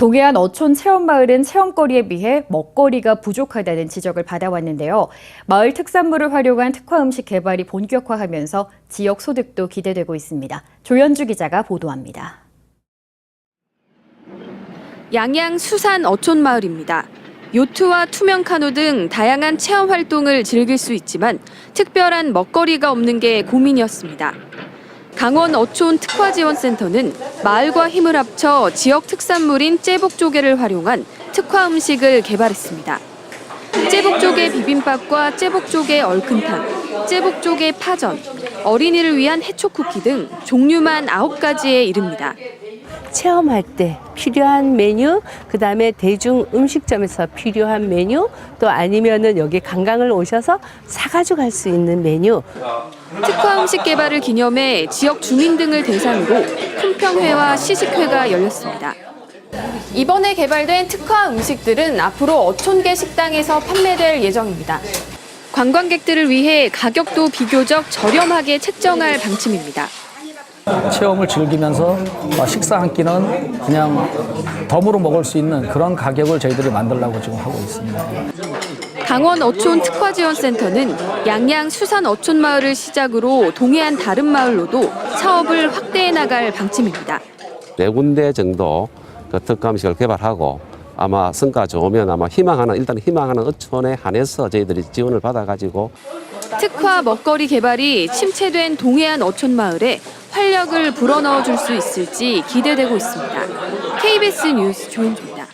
동해안 어촌 체험마을은 체험거리에 비해 먹거리가 부족하다는 지적을 받아왔는데요. 마을 특산물을 활용한 특화 음식 개발이 본격화하면서 지역 소득도 기대되고 있습니다. 조현주 기자가 보도합니다. 양양 수산 어촌 마을입니다. 요트와 투명 카누 등 다양한 체험 활동을 즐길 수 있지만 특별한 먹거리가 없는 게 고민이었습니다. 강원 어촌 특화지원센터는 마을과 힘을 합쳐 지역 특산물인 째복조개를 활용한 특화 음식을 개발했습니다. 째복조개 비빔밥과 째복조개 얼큰탕, 째복조개 파전, 어린이를 위한 해초 쿠키 등 종류만 9가지에 이릅니다. 체험할 때 필요한 메뉴, 그 다음에 대중 음식점에서 필요한 메뉴, 또 아니면은 여기 관광을 오셔서 사가지고 갈 수 있는 메뉴, 특화 음식 개발을 기념해 지역 주민 등을 대상으로 품평회와 시식회가 열렸습니다. 이번에 개발된 특화 음식들은 앞으로 어촌계 식당에서 판매될 예정입니다. 관광객들을 위해 가격도 비교적 저렴하게 책정할 방침입니다. 체험을 즐기면서 어, 식사 한 끼는 그냥 덤으로 먹을 수 있는 그런 가격을 저희들이 만들려고 지금 하고 있습니다. 강원 어촌 특화지원센터는 양양 수산 어촌 마을을 시작으로 동해안 다른 마을로도 사업을 확대해 나갈 방침입니다. 네 군데 정도 그 특화 음식을 개발하고 아마 성과 좋으면 아마 희망하는 일단 희망하는 어촌에 한해서 저희들이 지원을 받아가지고 특화 먹거리 개발이 침체된 동해안 어촌 마을에 활력을 불어넣어 줄 수 있을지 기대되고 있습니다. KBS 뉴스 조은주입니다.